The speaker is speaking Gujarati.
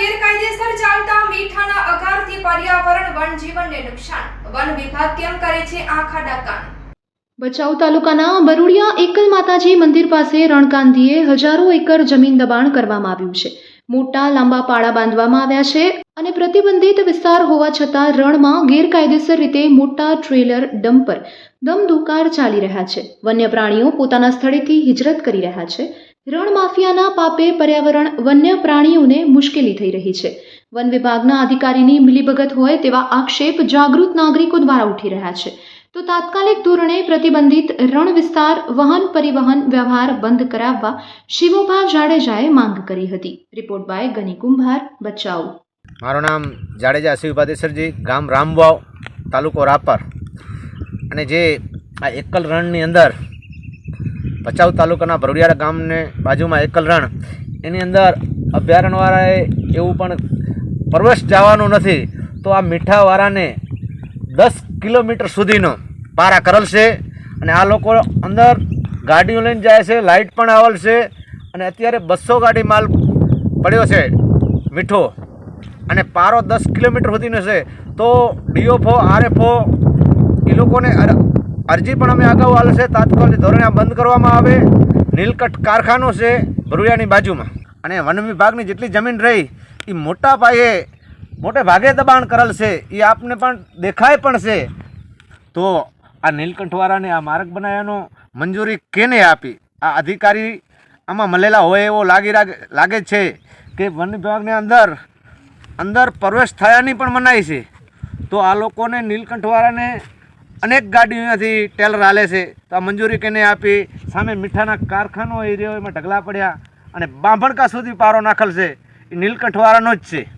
ગેરકાયદેસર ચાલતા મીઠાના અગારથી પર્યાવરણ વનજીવનને નુકસાન. વન વિભાગ કેમ કરે છે આંખા ડાકાન ભચાઉ તાલુકાના બરુડિયા એકલ માતાજી મંદિર પાસે રણકાંધીએ હજારો એકર જમીન દબાણ કરવામાં આવ્યું છે. મોટા લાંબા પાળા બાંધવામાં આવ્યા છે અને પ્રતિબંધિત વિસ્તાર હોવા છતાં રણમાં ગેરકાયદેસર રીતે મોટા ટ્રેલર ડમ્પર દમધુકાર ચાલી રહ્યા છે. વન્ય પ્રાણીઓ પોતાના સ્થળેથી હિજરત કરી રહ્યા છે. રણ માફિયાના પાપે પર્યાવરણ વન્ય પ્રાણીઓને મુશ્કેલી થઈ રહી છે. વન વિભાગના અધિકારીની મિલીભગત હોય તેવા આક્ષેપ જાગૃત નાગરિકો દ્વારા ઉઠી રહ્યા છે. તો તાત્કાલિક ધોરણે પ્રતિબંધિત રણ વિસ્તાર, વાહન પરિવહન વ્યવહાર બંધ કરાવવા શિવોભા જાડેજાએ માંગ કરી હતી. રિપોર્ટ બાય ગની કુંભાર, બચાવ. મારું નામ જાડેજા શિવભાદેસરજી ગામ રામવાવ, તાલુકો રાપર. અને જે આ એકલ રણની અંદર ભચાઉ તાલુકાના ભરોડિયાળા ગામને બાજુમાં એકલ રણ. એની અંદર અભયારણ્યવાળાએ એવું પણ પ્રવેશ જવાનું નથી, તો આ મીઠાવાળાને દસ કિલોમીટર સુધીનો પારા કરેલ છે અને આ લોકો અંદર ગાડીઓ લઈને જાય છે લાઇટ પણ આવેલ છે અને અત્યારે બસો ગાડી માલ પડ્યો છે મીઠો. અને પારો દસ કિલોમીટર સુધીનો છે, તો ડીઓફો આરએફઓ એ લોકોને અરજી પણ અમે અગાઉ હાલ છે, તાત્કાલિક ધોરણે બંધ કરવામાં આવે. નીલકંઠ કારખાનો છે ભરૂડિયાની બાજુમાં. અને વન વિભાગની જેટલી જમીન રહી એ મોટા પાયે મોટે ભાગે દબાણ કરેલ છે એ આપને પણ દેખાય પણ છે. તો આ નીલકંઠવાળાને આ માર્ગ બનાવવાનો મંજૂરી કેને આપી? આ અધિકારી આમાં મળેલા હોય એવો લાગી લાગે લાગે છે કે વન વિભાગની અંદર અંદર પ્રવેશ થયાની પણ મનાઈ છે. તો આ લોકોને, નીલકંઠવાળાને અનેક ગાડીઓમાંથી ટેલર હાલે છે. તો આ મંજૂરી કેને આપી? સામે મીઠાના કારખાનો એરિયો એમાં ઢગલા પડ્યા અને બાંભણકા સુધી પારો નાખેલ છે. એ નીલકંઠવાળાનો જ છે.